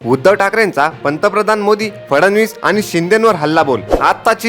उद्धव ठाकरेंचा पंतप्रधान मोदी फडणवीस आणि शिंदेवर हल्ला बोल.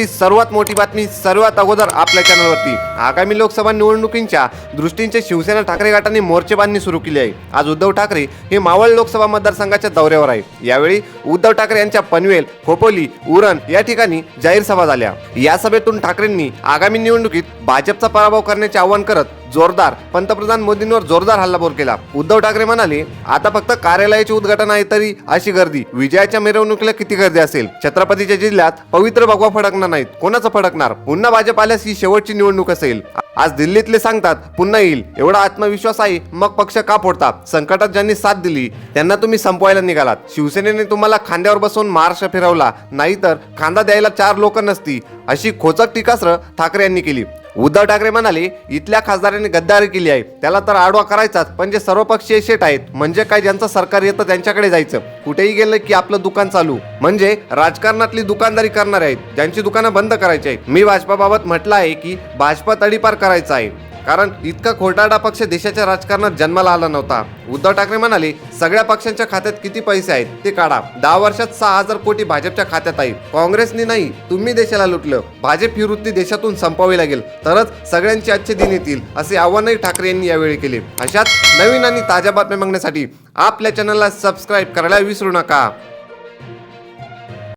सर्वात मोठी बातमी सर्वात अगोदर आपल्या चॅनलवरती. आगामी लोकसभा निवडणुकींच्या दृष्टींचे शिवसेना ठाकरे गटाने मोर्चेबांधणी सुरू केली आहे. आज उद्धव ठाकरे हे मावळ लोकसभा मतदारसंघाच्या दौऱ्यावर आहे. यावेळी उद्धव ठाकरे यांच्या पनवेल खोपोली उरण या ठिकाणी जाहीर सभा झाल्या. या सभेतून ठाकरेंनी आगामी निवडणुकीत भाजपचा पराभव करण्याचे आवाहन करत जोरदार पंतप्रधान मोदींवर जोरदार हल्लाबोल केला. उद्धव ठाकरे म्हणाले आता फक्त कार्यालयाचे उद्घाटन आहे तरी अशी गर्दी. विजयाच्या मिरवणुकीला किती गर्दी असेल? छत्रपतीच्या जिल्ह्यात पवित्र भगवा फडकणार नाहीत. कोणाचं फडकणार? पुन्हा भाजप आल्यास ही शेवटची निवडणूक असेल. आज दिल्लीतले सांगतात पुन्हा येईल. एवढा आत्मविश्वास आहे मग पक्ष का फोडतात? संकटात ज्यांनी साथ दिली त्यांना तुम्ही संपवायला निघालात. शिवसेनेने तुम्हाला खांद्यावर बसवून महाराष्ट्र फिरवला. नाहीतर खांदा द्यायला चार लोक नसती अशी खोचक टीकास्त्र ठाकरे यांनी केली. उद्धव ठाकरे म्हणाले इथल्या खासदारांनी गद्दारी केली आहे. त्याला तर आडवा करायचाच. पण जे सर्वपक्षीय शेट आहेत म्हणजे काय ज्यांचं सरकार येतं त्यांच्याकडे जायचं. कुठेही गेलं की आपलं दुकान चालू. म्हणजे राजकारणातली दुकानदारी करणार आहेत. ज्यांची दुकानं बंद करायची आहेत. मी भाजपाबाबत म्हटलं आहे की भाजपा तडीपार करायचा आहे. कारण इतका खोटारडा पक्ष देशाच्या राजकारणात जन्माला आला नव्हता. उद्धव ठाकरे म्हणाले सगळ्या पक्षांच्या खात्यात किती पैसे आहेत ते काढा. दहा वर्षात सहा हजार कोटी भाजपच्या खात्यात आहे. काँग्रेसने नाही तुम्ही देशाला लुटलं. भाजप ही वृत्ती देशातून संपावी लागेल. तरच सगळ्यांचे अच्छे दिन येतील. असे आव्हानही ठाकरे यांनी यावेळी केले. अशाच नवीन आणि ताज्या बातम्या मागण्यासाठी आपल्या चॅनलला सबस्क्राईब करायला विसरू नका.